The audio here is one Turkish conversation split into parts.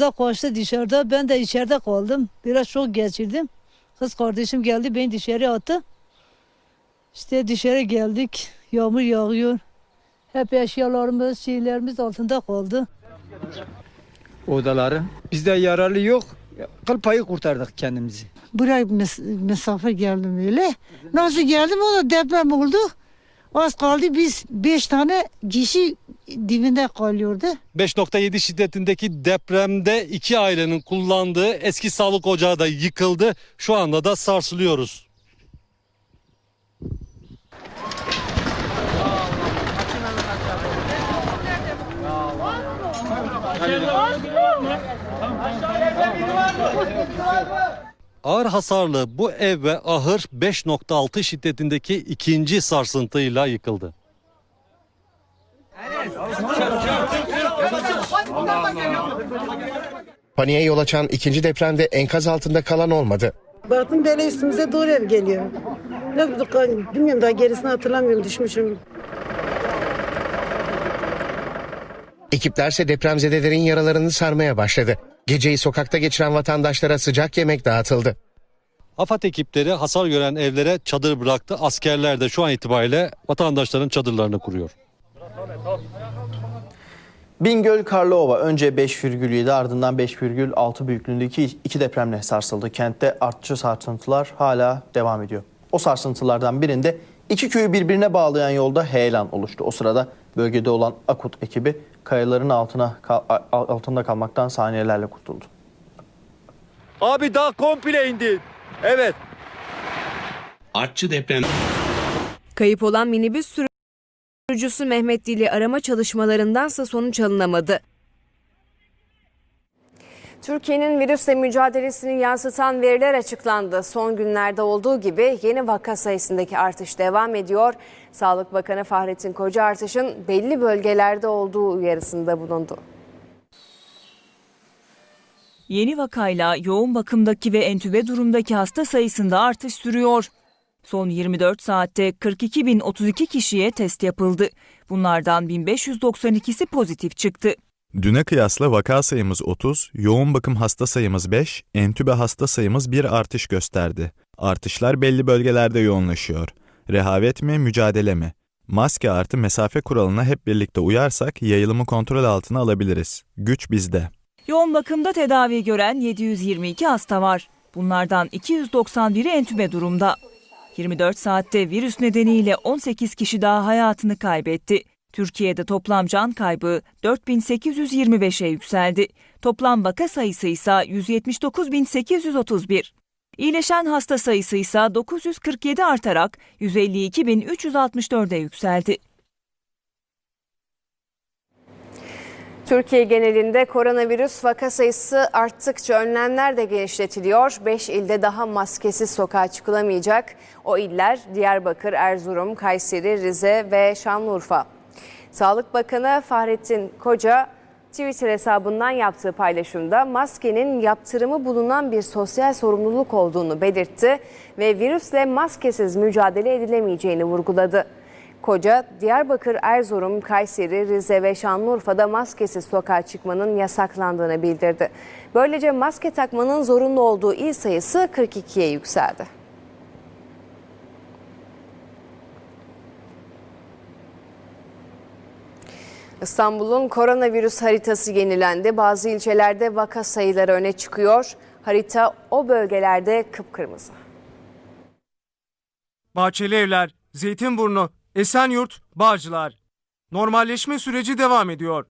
Da koştu dışarıda. Ben de içeride kaldım. Biraz çok geçirdim. Kız kardeşim geldi beni dışarı attı. İşte dışarı geldik. Yağmur yağıyor. Hep eşyalarımız, şeylerimiz altında kaldı. odaları. Bizde yararlı yok. Kıl payı kurtardık kendimizi. Buraya mes- mesafe geldim öyle. Nasıl geldim o da deprem oldu. Az kaldı biz beş tane kişi dibinde kalıyordu. 5.7 şiddetindeki depremde iki ailenin kullandığı eski sağlık ocağı da yıkıldı. Şu anda da sarsılıyoruz. Ağır hasarlı bu ev ve ahır 5.6 şiddetindeki ikinci sarsıntıyla yıkıldı. Paniğe yol açan ikinci depremde enkaz altında kalan olmadı. Baktım böyle üstümüze doğru ev geliyor. Ne bilmiyorum daha gerisini hatırlamıyorum düşmüşüm. Ekiplerse depremzedelerin yaralarını sarmaya başladı. Geceyi sokakta geçiren vatandaşlara sıcak yemek dağıtıldı. AFAD ekipleri hasar gören evlere çadır bıraktı. Askerler de şu an itibariyle vatandaşların çadırlarını kuruyor. Bingöl Karlıova önce 5,7 ardından 5,6 büyüklüğündeki iki depremle sarsıldı. Kentte artçı sarsıntılar hala devam ediyor. O sarsıntılardan birinde iki köyü birbirine bağlayan yolda heyelan oluştu. O sırada bölgede olan AKUT ekibi kayaların altına altında kalmaktan saniyelerle kurtuldu. Abi daha komple indi. Evet. Artçı deprem Kayıp olan minibüs sürücüsü Mehmet Dili arama çalışmalarındansa sonuç alınamadı. Türkiye'nin virüsle mücadelesini yansıtan veriler açıklandı. Son günlerde olduğu gibi yeni vaka sayısındaki artış devam ediyor. Sağlık Bakanı Fahrettin Koca artışın belli bölgelerde olduğu uyarısında bulundu. Yeni vakayla yoğun bakımdaki ve entübe durumdaki hasta sayısında artış sürüyor. Son 24 saatte 42.032 kişiye test yapıldı. Bunlardan 1592'si pozitif çıktı. Düne kıyasla vaka sayımız 30, yoğun bakım hasta sayımız 5, entübe hasta sayımız 1 artış gösterdi. Artışlar belli bölgelerde yoğunlaşıyor. Rehavet mi, mücadele mi? Maske artı mesafe kuralına hep birlikte uyarsak yayılımı kontrol altına alabiliriz. Güç bizde. Yoğun bakımda tedavi gören 722 hasta var. Bunlardan 291'i entübe durumda. 24 saatte virüs nedeniyle 18 kişi daha hayatını kaybetti. Türkiye'de toplam can kaybı 4825'e yükseldi. Toplam vaka sayısı ise 179.831. İyileşen hasta sayısı ise 947 artarak 152.364'e yükseldi. Türkiye genelinde koronavirüs vaka sayısı arttıkça önlemler de genişletiliyor. 5 ilde daha maskesiz sokağa çıkılamayacak. O iller Diyarbakır, Erzurum, Kayseri, Rize ve Şanlıurfa. Sağlık Bakanı Fahrettin Koca Twitter hesabından yaptığı paylaşımda maskenin yaptırımı bulunan bir sosyal sorumluluk olduğunu belirtti ve virüsle maskesiz mücadele edilemeyeceğini vurguladı. Koca, Diyarbakır, Erzurum, Kayseri, Rize ve Şanlıurfa'da maskesiz sokağa çıkmanın yasaklandığını bildirdi. Böylece maske takmanın zorunlu olduğu il sayısı 42'ye yükseldi. İstanbul'un koronavirüs haritası yenilendi. Bazı ilçelerde vaka sayıları öne çıkıyor. Harita o bölgelerde kıpkırmızı. Bahçeli Evler, Zeytinburnu, Esenyurt, Bağcılar. Normalleşme süreci devam ediyor.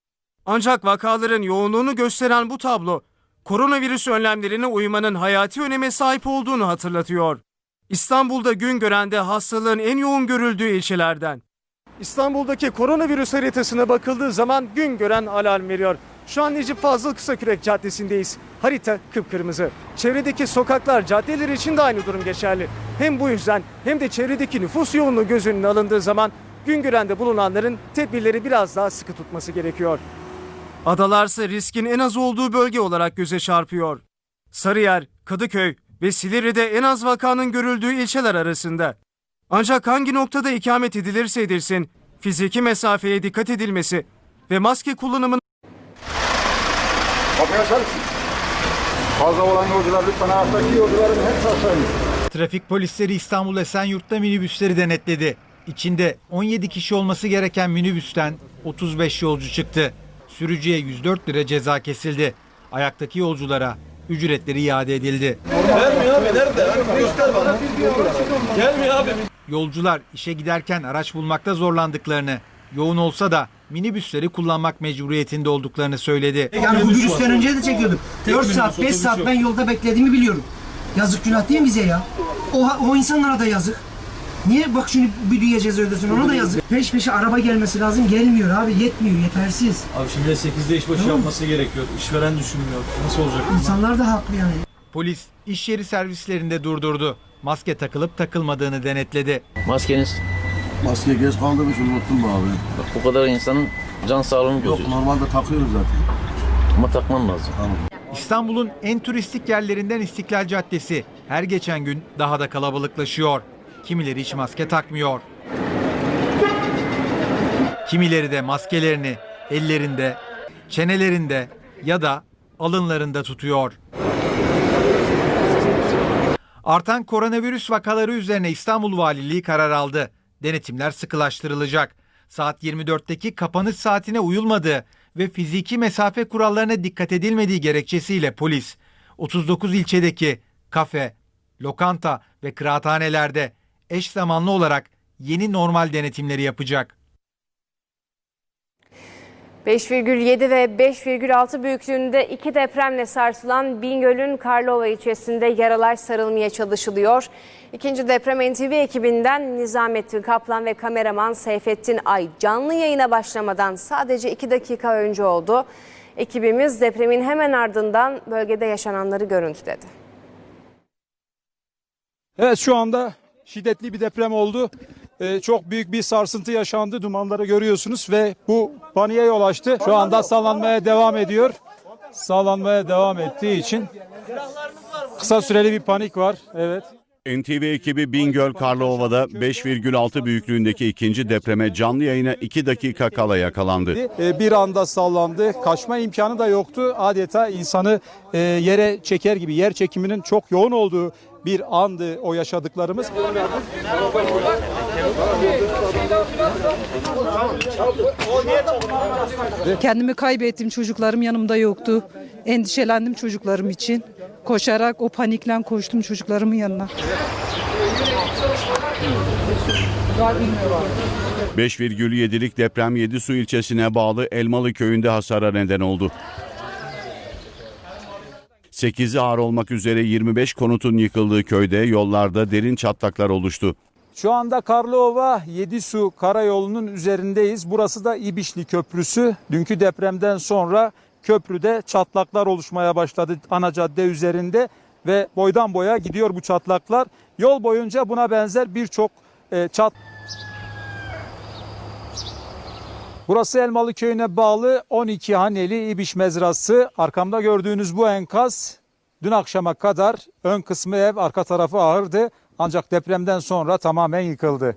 Ancak vakaların yoğunluğunu gösteren bu tablo, koronavirüs önlemlerine uymanın hayati öneme sahip olduğunu hatırlatıyor. İstanbul'da gün görende hastalığın en yoğun görüldüğü ilçelerden. İstanbul'daki koronavirüs haritasına bakıldığı zaman gün gören alarm veriyor. Şu an Necip Fazıl Kısakürek Caddesi'ndeyiz. Harita kıpkırmızı. Çevredeki sokaklar, caddeler için de aynı durum geçerli. Hem bu yüzden hem de çevredeki nüfus yoğunluğu göz önüne alındığı zaman Güngören'de bulunanların tedbirleri biraz daha sıkı tutması gerekiyor. Adalarsa riskin en az olduğu bölge olarak göze çarpıyor. Sarıyer, Kadıköy ve Silivri'de en az vakanın görüldüğü ilçeler arasında. Ancak hangi noktada ikamet edilirse edilsin, fiziki mesafeye dikkat edilmesi ve maske kullanımının Fazla olan yolcular lütfen ayaktaki yolcuların hepsi aşağı insin. Trafik polisleri İstanbul Esenyurt'ta minibüsleri denetledi. İçinde 17 kişi olması gereken minibüsten 35 yolcu çıktı. Sürücüye 104 lira ceza kesildi. Ayaktaki yolculara ücretleri iade edildi. Gelmiyor abi nerede? Bana. Gelmiyor abi. Yolcular işe giderken araç bulmakta zorlandıklarını, yoğun olsa da minibüsleri kullanmak mecburiyetinde olduklarını söyledi. Yani bu virüsten önce de çekiyordum. 4 saat, 5 saat ben yolda beklediğimi biliyorum. Yazık günah değil mi bize ya? O, o insanlara da yazık. Niye bak şunu bir dünya ceza ödesin ona da yazık. Peş peşe araba gelmesi lazım gelmiyor abi yetmiyor yetersiz. Abi şimdi 8'de işbaşı yapması gerekiyor. İşveren düşünmüyor. Nasıl olacak? İnsanlar da haklı yani. Polis iş yeri servislerinde durdurdu. Maske takılıp takılmadığını denetledi. Maskeniz Maske geç kaldı mı şunu unuttum mu abi? bak bu kadar insanın can sağlığını Yok normalde takıyoruz zaten. Ama takman lazım. İstanbul'un en turistik yerlerinden İstiklal Caddesi her geçen gün daha da kalabalıklaşıyor. Kimileri hiç maske takmıyor. Kimileri de maskelerini ellerinde, çenelerinde ya da alınlarında tutuyor. Artan koronavirüs vakaları üzerine İstanbul Valiliği karar aldı. Denetimler sıkılaştırılacak. Saat 24'teki kapanış saatine uyulmadığı ve fiziki mesafe kurallarına dikkat edilmediği gerekçesiyle polis 39 ilçedeki kafe, lokanta ve kıraathanelerde eş zamanlı olarak yeni normal denetimleri yapacak. 5,7 ve 5,6 büyüklüğünde iki depremle sarsılan Bingöl'ün Karlova ilçesinde yaralar sarılmaya çalışılıyor. İkinci deprem NTV ekibinden Nizamettin Kaplan ve kameraman Seyfettin Ay canlı yayına başlamadan sadece 2 dakika önce oldu. Ekibimiz depremin hemen ardından bölgede yaşananları görüntüledi. Evet şu anda şiddetli bir deprem oldu. Ee, çok büyük bir sarsıntı yaşandı. Dumanları görüyorsunuz ve bu paniğe yol açtı. Şu anda sallanmaya devam ediyor. Sallanmaya devam ettiği için kısa süreli bir panik var. Evet. NTV ekibi Bingöl Karlıova'da 5,6 büyüklüğündeki ikinci depreme canlı yayına 2 dakika kala yakalandı. Ee, bir anda sallandı. Kaçma imkanı da yoktu. Adeta insanı e, yere çeker gibi yer çekiminin çok yoğun olduğu bir andı o yaşadıklarımız. Kendimi kaybettim. Çocuklarım yanımda yoktu. Endişelendim çocuklarım için. Koşarak o panikle koştum çocuklarımın yanına. 5,7'lik deprem Yedisu ilçesine bağlı Elmalı köyünde hasara neden oldu. 8'i ağır olmak üzere 25 konutun yıkıldığı köyde yollarda derin çatlaklar oluştu. Şu anda Karlıova Yedisu karayolunun üzerindeyiz. Burası da İbişli Köprüsü. Dünkü depremden sonra köprüde çatlaklar oluşmaya başladı ana cadde üzerinde ve boydan boya gidiyor bu çatlaklar. Yol boyunca buna benzer birçok e, çat Burası Elmalı köyüne bağlı 12 haneli İbiş mezrası. Arkamda gördüğünüz bu enkaz dün akşama kadar ön kısmı ev, arka tarafı ağırdı. Ancak depremden sonra tamamen yıkıldı.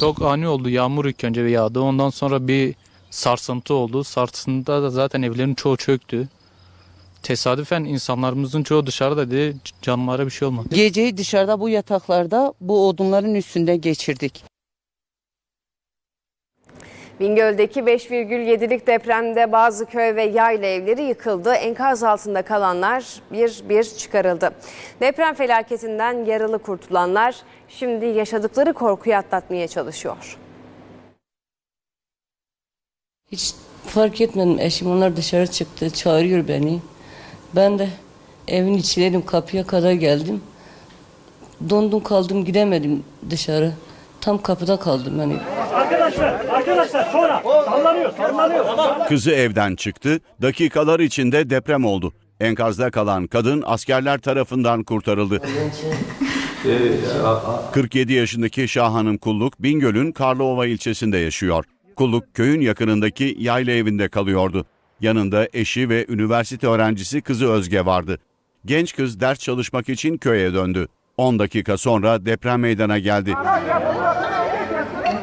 Çok ani oldu. Yağmur ilk önce yağdı. Ondan sonra bir sarsıntı oldu. Sarsıntıda da zaten evlerin çoğu çöktü. Tesadüfen insanlarımızın çoğu dışarıdaydı. Canlılara bir şey olmadı. Geceyi dışarıda bu yataklarda bu odunların üstünde geçirdik. Bingöl'deki 5,7'lik depremde bazı köy ve yayla evleri yıkıldı. Enkaz altında kalanlar bir bir çıkarıldı. Deprem felaketinden yaralı kurtulanlar şimdi yaşadıkları korkuyu atlatmaya çalışıyor. Hiç fark etmedim eşim onlar dışarı çıktı çağırıyor beni. Ben de evin içindeydim kapıya kadar geldim. Dondum kaldım gidemedim dışarı. Tam kapıda kaldım yani. Arkadaşlar, arkadaşlar sonra sallanıyor, sallanıyor. Kızı evden çıktı, dakikalar içinde deprem oldu. Enkazda kalan kadın askerler tarafından kurtarıldı. 47 yaşındaki Şahanım Kulluk, Bingöl'ün Karlıova ilçesinde yaşıyor. Kulluk köyün yakınındaki yayla evinde kalıyordu. Yanında eşi ve üniversite öğrencisi kızı Özge vardı. Genç kız ders çalışmak için köye döndü. 10 dakika sonra deprem meydana geldi.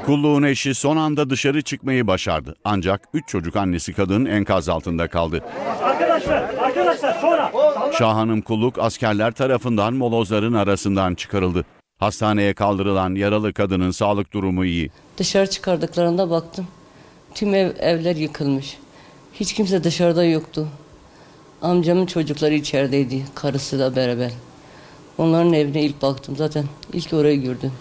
Kulluğun eşi son anda dışarı çıkmayı başardı. Ancak 3 çocuk annesi kadın enkaz altında kaldı. Arkadaşlar, arkadaşlar sonra. Şahanım Kulluk askerler tarafından molozların arasından çıkarıldı. Hastaneye kaldırılan yaralı kadının sağlık durumu iyi. Dışarı çıkardıklarında baktım. Tüm ev, evler yıkılmış. Hiç kimse dışarıda yoktu. Amcamın çocukları içerideydi. Karısı da beraber. Onların evine ilk baktım zaten. ilk orayı gördüm.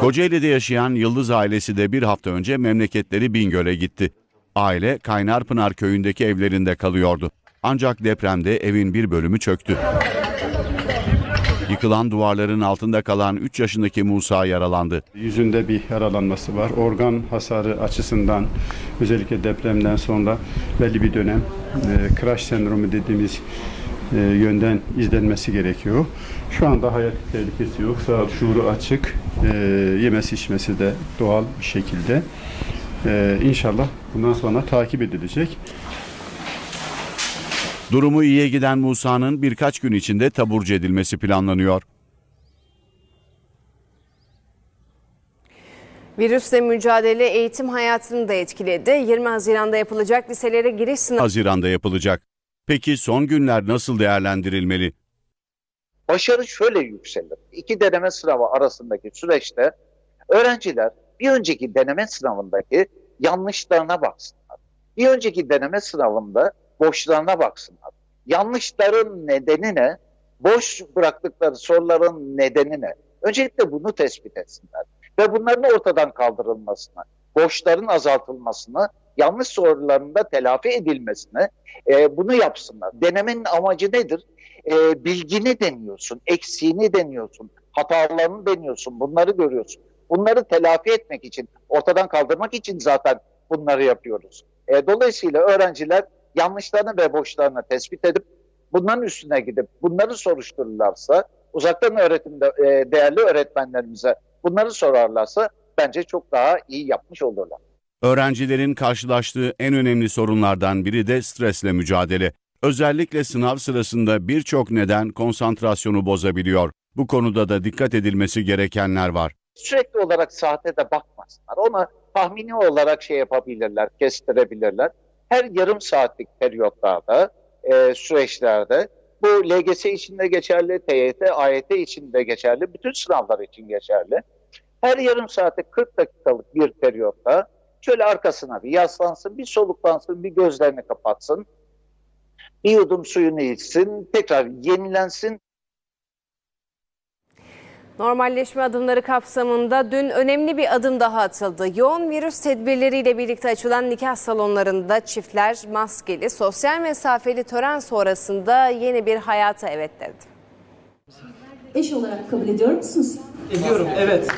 Kocaeli'de yaşayan Yıldız ailesi de bir hafta önce memleketleri Bingöl'e gitti. Aile Kaynarpınar köyündeki evlerinde kalıyordu. Ancak depremde evin bir bölümü çöktü. Yıkılan duvarların altında kalan 3 yaşındaki Musa yaralandı. Yüzünde bir yaralanması var. Organ hasarı açısından özellikle depremden sonra belli bir dönem e, crash sendromu dediğimiz e, yönden izlenmesi gerekiyor. Şu anda hayat tehlikesi yok. Sağ şuuru açık. E, yemesi içmesi de doğal bir şekilde. E, inşallah bundan sonra takip edilecek. Durumu iyiye giden Musa'nın birkaç gün içinde taburcu edilmesi planlanıyor. Virüsle mücadele eğitim hayatını da etkiledi. 20 Haziran'da yapılacak liselere giriş sınavı Haziran'da yapılacak. Peki son günler nasıl değerlendirilmeli? başarı şöyle yükselir. İki deneme sınavı arasındaki süreçte öğrenciler bir önceki deneme sınavındaki yanlışlarına baksınlar. Bir önceki deneme sınavında boşlarına baksınlar. Yanlışların nedeni ne? Boş bıraktıkları soruların nedeni ne? Öncelikle bunu tespit etsinler. Ve bunların ortadan kaldırılmasını, boşların azaltılmasını, yanlış soruların da telafi edilmesini e, bunu yapsınlar. Denemenin amacı nedir? e, bilgini deniyorsun, eksiğini deniyorsun, hatalarını deniyorsun, bunları görüyorsun. Bunları telafi etmek için, ortadan kaldırmak için zaten bunları yapıyoruz. E, dolayısıyla öğrenciler yanlışlarını ve boşlarını tespit edip bunların üstüne gidip bunları soruştururlarsa, uzaktan öğretimde e, değerli öğretmenlerimize bunları sorarlarsa bence çok daha iyi yapmış olurlar. Öğrencilerin karşılaştığı en önemli sorunlardan biri de stresle mücadele. Özellikle sınav sırasında birçok neden konsantrasyonu bozabiliyor. Bu konuda da dikkat edilmesi gerekenler var. Sürekli olarak saate de bakmasınlar. Ona tahmini olarak şey yapabilirler, kestirebilirler. Her yarım saatlik periyotlarda, e, süreçlerde bu LGS için de geçerli, TYT, AYT için de geçerli, bütün sınavlar için geçerli. Her yarım saate 40 dakikalık bir periyotta şöyle arkasına bir yaslansın, bir soluklansın, bir gözlerini kapatsın. Bir yudum suyunu içsin, tekrar yenilensin. Normalleşme adımları kapsamında dün önemli bir adım daha atıldı. Yoğun virüs tedbirleriyle birlikte açılan nikah salonlarında çiftler maskeli, sosyal mesafeli tören sonrasında yeni bir hayata evet dedi. Eş olarak kabul ediyor musunuz? Ediyorum, evet.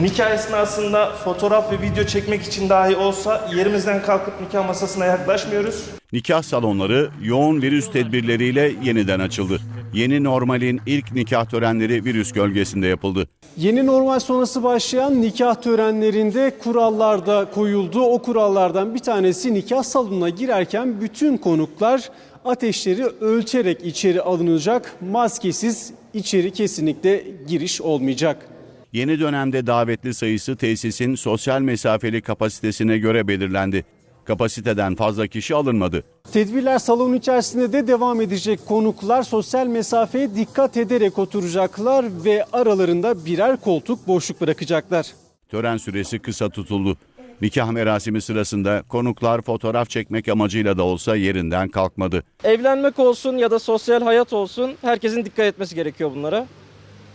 Nikah esnasında fotoğraf ve video çekmek için dahi olsa yerimizden kalkıp nikah masasına yaklaşmıyoruz. Nikah salonları yoğun virüs tedbirleriyle yeniden açıldı. Yeni normalin ilk nikah törenleri virüs gölgesinde yapıldı. Yeni normal sonrası başlayan nikah törenlerinde kurallar da koyuldu. O kurallardan bir tanesi nikah salonuna girerken bütün konuklar ateşleri ölçerek içeri alınacak. Maskesiz içeri kesinlikle giriş olmayacak. Yeni dönemde davetli sayısı tesisin sosyal mesafeli kapasitesine göre belirlendi. Kapasiteden fazla kişi alınmadı. Tedbirler salon içerisinde de devam edecek. Konuklar sosyal mesafeye dikkat ederek oturacaklar ve aralarında birer koltuk boşluk bırakacaklar. Tören süresi kısa tutuldu. Nikah merasimi sırasında konuklar fotoğraf çekmek amacıyla da olsa yerinden kalkmadı. Evlenmek olsun ya da sosyal hayat olsun herkesin dikkat etmesi gerekiyor bunlara.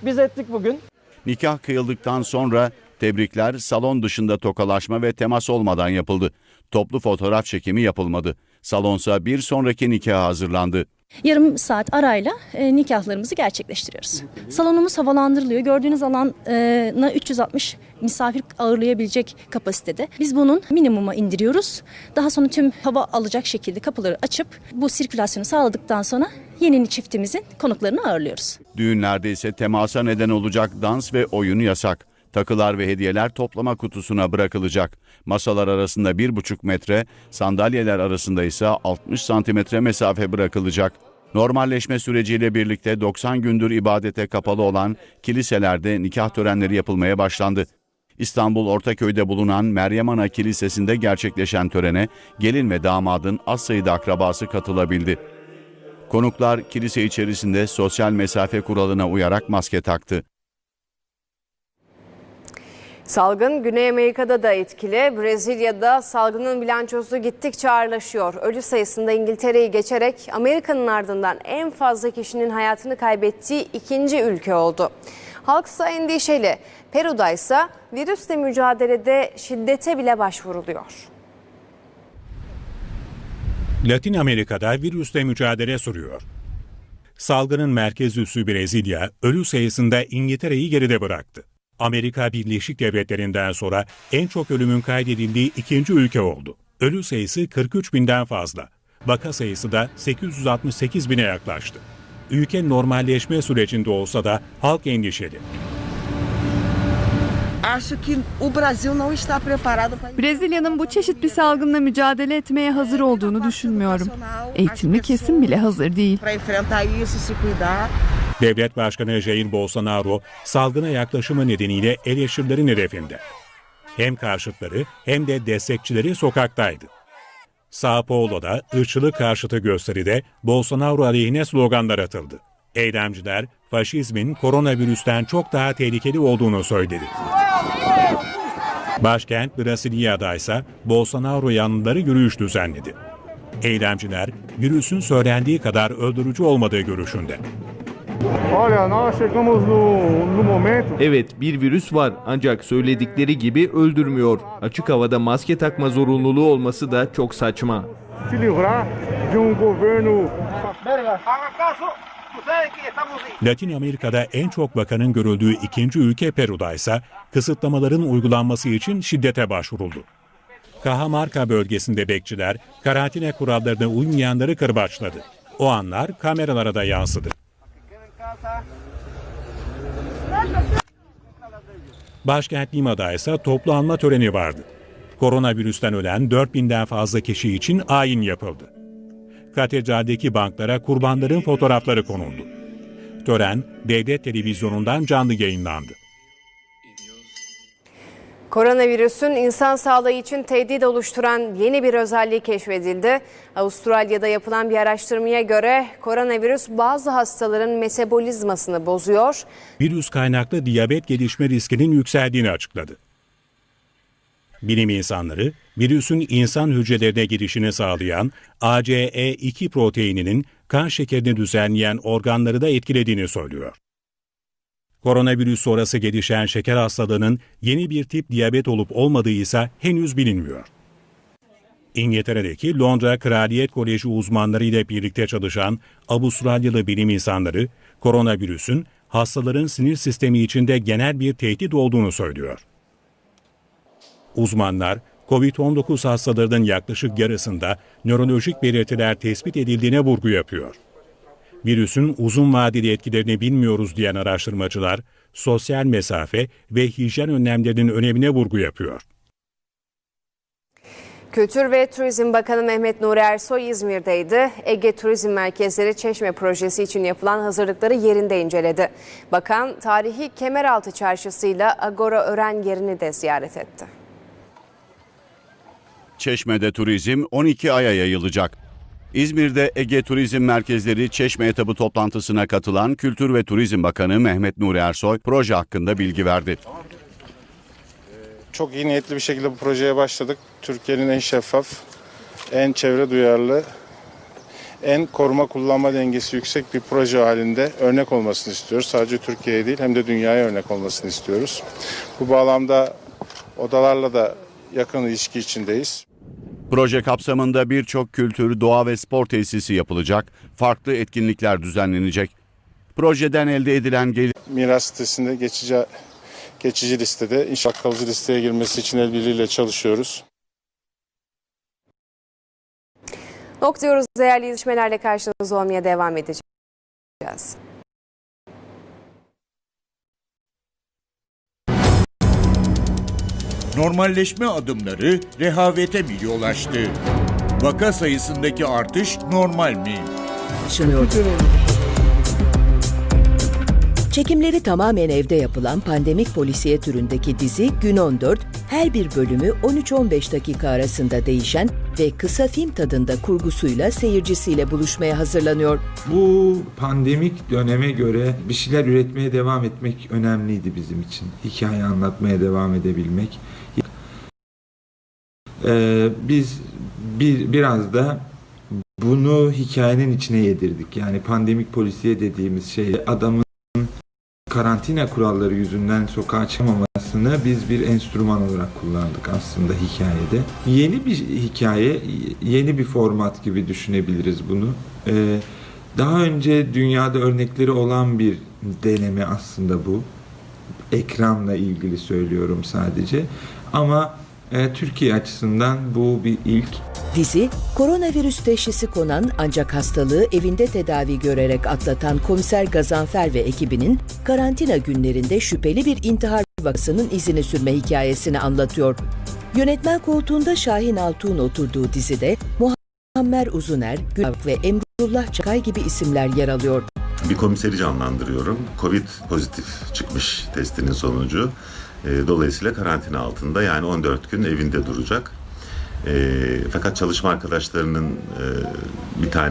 Biz ettik bugün. Nikah kıyıldıktan sonra tebrikler salon dışında tokalaşma ve temas olmadan yapıldı. Toplu fotoğraf çekimi yapılmadı. Salonsa bir sonraki nikaha hazırlandı. Yarım saat arayla e, nikahlarımızı gerçekleştiriyoruz. Salonumuz havalandırılıyor. Gördüğünüz alana 360 misafir ağırlayabilecek kapasitede. Biz bunun minimuma indiriyoruz. Daha sonra tüm hava alacak şekilde kapıları açıp bu sirkülasyonu sağladıktan sonra yeni çiftimizin konuklarını ağırlıyoruz. Düğünlerde ise temasa neden olacak dans ve oyun yasak. Takılar ve hediyeler toplama kutusuna bırakılacak. Masalar arasında 1,5 metre, sandalyeler arasında ise 60 santimetre mesafe bırakılacak. Normalleşme süreciyle birlikte 90 gündür ibadete kapalı olan kiliselerde nikah törenleri yapılmaya başlandı. İstanbul Ortaköy'de bulunan Meryem Ana Kilisesi'nde gerçekleşen törene gelin ve damadın az sayıda akrabası katılabildi. Konuklar kilise içerisinde sosyal mesafe kuralına uyarak maske taktı. Salgın Güney Amerika'da da etkili. Brezilya'da salgının bilançosu gittikçe ağırlaşıyor. Ölü sayısında İngiltere'yi geçerek Amerika'nın ardından en fazla kişinin hayatını kaybettiği ikinci ülke oldu. Halksa endişeli. Peru'da ise virüsle mücadelede şiddete bile başvuruluyor. Latin Amerika'da virüsle mücadele sürüyor. Salgının merkez üssü Brezilya, ölü sayısında İngiltere'yi geride bıraktı. Amerika Birleşik Devletleri'nden sonra en çok ölümün kaydedildiği ikinci ülke oldu. Ölü sayısı 43 binden fazla. Vaka sayısı da 868 bine yaklaştı. Ülke normalleşme sürecinde olsa da halk endişeli. Acho que o Brasil não está preparado para Brezilya'nın bu çeşit bir salgınla mücadele etmeye hazır olduğunu düşünmüyorum. Eğitimli kesim bile hazır değil. Devlet Başkanı Jair Bolsonaro salgına yaklaşımı nedeniyle eleştirilerin hedefinde. Hem karşıtları hem de destekçileri sokaktaydı. Sao Paulo'da ırkçılık karşıtı gösteride Bolsonaro aleyhine sloganlar atıldı. Eylemciler faşizmin koronavirüsten çok daha tehlikeli olduğunu söyledi. Başkent Brasilya'da ise Bolsonaro yanlıları yürüyüş düzenledi. Eylemciler virüsün söylendiği kadar öldürücü olmadığı görüşünde. Olha, nós chegamos no, no momento. Evet bir virüs var ancak söyledikleri gibi öldürmüyor. Açık havada maske takma zorunluluğu olması da çok saçma. Se livrar de um governo. Latin Amerika'da en çok vakanın görüldüğü ikinci ülke Peru'da ise kısıtlamaların uygulanması için şiddete başvuruldu. Cajamarca bölgesinde bekçiler karantina kurallarına uymayanları kırbaçladı. O anlar kameralara da yansıdı. Başkent Lima'da ise toplu anma töreni vardı. Koronavirüsten ölen 4000'den fazla kişi için ayin yapıldı. Katedraldeki banklara kurbanların fotoğrafları konuldu. Tören devlet televizyonundan canlı yayınlandı. Koronavirüsün insan sağlığı için tehdit oluşturan yeni bir özelliği keşfedildi. Avustralya'da yapılan bir araştırmaya göre koronavirüs bazı hastaların metabolizmasını bozuyor. Virüs kaynaklı diyabet gelişme riskinin yükseldiğini açıkladı. Bilim insanları, virüsün insan hücrelerine girişini sağlayan ACE2 proteininin kan şekerini düzenleyen organları da etkilediğini söylüyor. Koronavirüs sonrası gelişen şeker hastalığının yeni bir tip diyabet olup olmadığı ise henüz bilinmiyor. İngiltere'deki Londra Kraliyet Koleji uzmanları ile birlikte çalışan Avustralyalı bilim insanları, koronavirüsün hastaların sinir sistemi içinde genel bir tehdit olduğunu söylüyor. Uzmanlar, COVID-19 hastalarının yaklaşık yarısında nörolojik belirtiler tespit edildiğine vurgu yapıyor. Virüsün uzun vadeli etkilerini bilmiyoruz diyen araştırmacılar, sosyal mesafe ve hijyen önlemlerinin önemine vurgu yapıyor. Kültür ve Turizm Bakanı Mehmet Nuri Ersoy İzmir'deydi. Ege Turizm Merkezleri Çeşme projesi için yapılan hazırlıkları yerinde inceledi. Bakan tarihi Kemeraltı Çarşısı'yla Agora Ören yerini de ziyaret etti. Çeşme'de turizm 12 aya yayılacak. İzmir'de Ege Turizm Merkezleri Çeşme etabı toplantısına katılan Kültür ve Turizm Bakanı Mehmet Nuri Ersoy proje hakkında bilgi verdi. Çok iyi niyetli bir şekilde bu projeye başladık. Türkiye'nin en şeffaf, en çevre duyarlı, en koruma kullanma dengesi yüksek bir proje halinde örnek olmasını istiyoruz. Sadece Türkiye'ye değil hem de dünyaya örnek olmasını istiyoruz. Bu bağlamda odalarla da yakın ilişki içindeyiz. Proje kapsamında birçok kültür, doğa ve spor tesisi yapılacak, farklı etkinlikler düzenlenecek. Projeden elde edilen gelir Miras sitesinde geçici geçici listede inşaat kalıcı listeye girmesi için el birliğiyle çalışıyoruz. Noktalıyoruz değerli izleşmelerle karşınızda olmaya devam edeceğiz. Normalleşme adımları rehavete mi yol açtı? Vaka sayısındaki artış normal mi? taşınıyor. Çekimleri tamamen evde yapılan pandemik polisiye türündeki dizi Gün 14, her bir bölümü 13-15 dakika arasında değişen ve kısa film tadında kurgusuyla seyircisiyle buluşmaya hazırlanıyor. Bu pandemik döneme göre bir şeyler üretmeye devam etmek önemliydi bizim için. Hikaye anlatmaya devam edebilmek. Ee, biz bir biraz da bunu hikayenin içine yedirdik. Yani pandemik polisiye dediğimiz şey adamın karantina kuralları yüzünden sokağa çıkmamasını biz bir enstrüman olarak kullandık aslında hikayede. Yeni bir hikaye, yeni bir format gibi düşünebiliriz bunu. Ee, daha önce dünyada örnekleri olan bir deneme aslında bu. Ekranla ilgili söylüyorum sadece. Ama e, Türkiye açısından bu bir ilk. Dizi, koronavirüs teşhisi konan ancak hastalığı evinde tedavi görerek atlatan komiser Gazanfer ve ekibinin karantina günlerinde şüpheli bir intihar vakasının izini sürme hikayesini anlatıyor. Yönetmen koltuğunda Şahin Altun oturduğu dizide Muammer Uzuner, Gülak ve Emrullah Çakay gibi isimler yer alıyor. Bir komiseri canlandırıyorum. Covid pozitif çıkmış testinin sonucu. E, Dolayısıyla karantina altında yani 14 gün evinde duracak. E, fakat çalışma arkadaşlarının e, bir tane